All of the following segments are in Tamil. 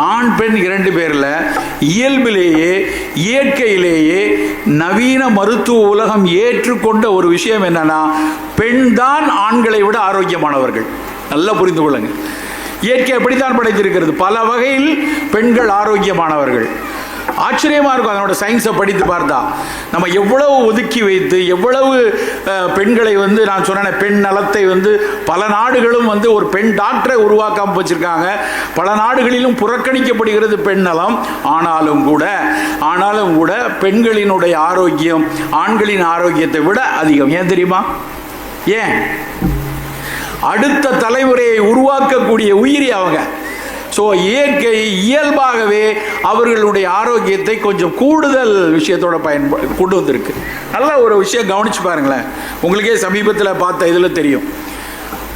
ஆண் பெண் இரண்டு பேரில் இயல்பிலேயே இயற்கையிலேயே நவீன மருத்துவ உலகம் ஏற்றுக்கொண்ட ஒரு விஷயம் என்னன்னா பெண் தான் ஆண்களை விட ஆரோக்கியமானவர்கள். நல்லா புரிந்து கொள்ளுங்க. இயற்கை அப்படித்தான் படைத்திருக்கிறது? பல வகையில் பெண்கள் ஆரோக்கியமானவர்கள். ஆச்சரியமாக இருக்கும் அதனோட சயின்ஸை படித்து பார்த்தா. நம்ம எவ்வளவு ஒதுக்கி வைத்து எவ்வளவு பெண்களை வந்து நான் சொன்னேன் பெண் நலத்தை வந்து பல நாடுகளும் வந்து ஒரு பெண் டாக்டரை உருவாக்காமல் வச்சுருக்காங்க பல நாடுகளிலும் புறக்கணிக்கப்படுகிறது பெண் நலம். ஆனாலும் கூட ஆனாலும் கூட பெண்களினுடைய ஆரோக்கியம் ஆண்களின் ஆரோக்கியத்தை விட அதிகம். ஏன் தெரியுமா? ஏன்? அடுத்த தலைமுறையை உருவாக்கக்கூடிய உயிரி அவங்க. ஸோ இயற்கை இயல்பாகவே அவர்களுடைய ஆரோக்கியத்தை கொஞ்சம் கூடுதல் விஷயத்தோட பயன்ப கொண்டு வந்திருக்கு. நல்ல ஒரு விஷயம் கவனிச்சு பாருங்களேன். உங்களுக்கே சமீபத்தில் பார்த்த இதில் தெரியும்.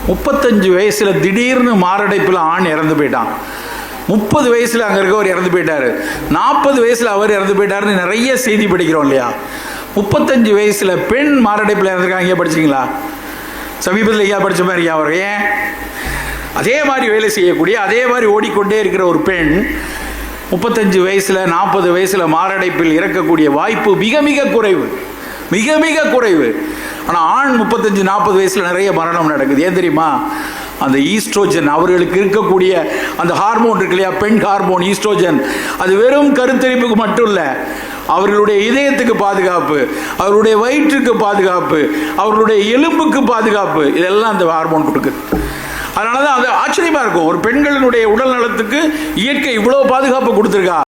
முப்பத்தஞ்சு வயசில் திடீர்னு மாரடைப்பில் ஆண் இறந்து போயிட்டான். முப்பது வயசில் அங்கே இருக்கவர் இறந்து போயிட்டாரு. நாற்பது வயசில் அவர் இறந்து போயிட்டாருன்னு நிறைய செய்தி படிக்கிறோம் இல்லையா? முப்பத்தஞ்சு வயசில் பெண் மாரடைப்பில் இறந்துருக்காங்க. படிச்சிங்களா? சமீபத்தில் ஐயா படித்த மாதிரி அவர்? ஏன்? அதே மாதிரி வேலை செய்யக்கூடிய அதே மாதிரி ஓடிக்கொண்டே இருக்கிற ஒரு பெண் முப்பத்தஞ்சு வயசில் நாற்பது வயசில் மாரடைப்பில் இறக்கக்கூடிய வாய்ப்பு மிக மிக குறைவு. மிக மிக குறைவு. ஆனால் ஆண் முப்பத்தஞ்சு நாற்பது வயசில் நிறைய மரணம் நடக்குது. ஏன் தெரியுமா? அந்த ஈஸ்ட்ரோஜன் அவர்களுக்கு இருக்கக்கூடிய அந்த ஹார்மோன் இருக்கு இல்லையா? பெண் ஹார்மோன் ஈஸ்ட்ரோஜன். அது வெறும் கருத்தரிப்புக்கு மட்டும் இல்லை அவர்களுடைய இதயத்துக்கு பாதுகாப்பு அவருடைய வயிற்றுக்கு பாதுகாப்பு அவர்களுடைய எலும்புக்கு பாதுகாப்பு இதெல்லாம் அந்த ஹார்மோன் கொடுக்குது. அதனால தான் அது ஆச்சரியமாக இருக்கும். ஒரு பெண்களினுடைய உடல் நலத்துக்கு இயற்கை இவ்வளோ பாதுகாப்பு கொடுத்துருக்கா?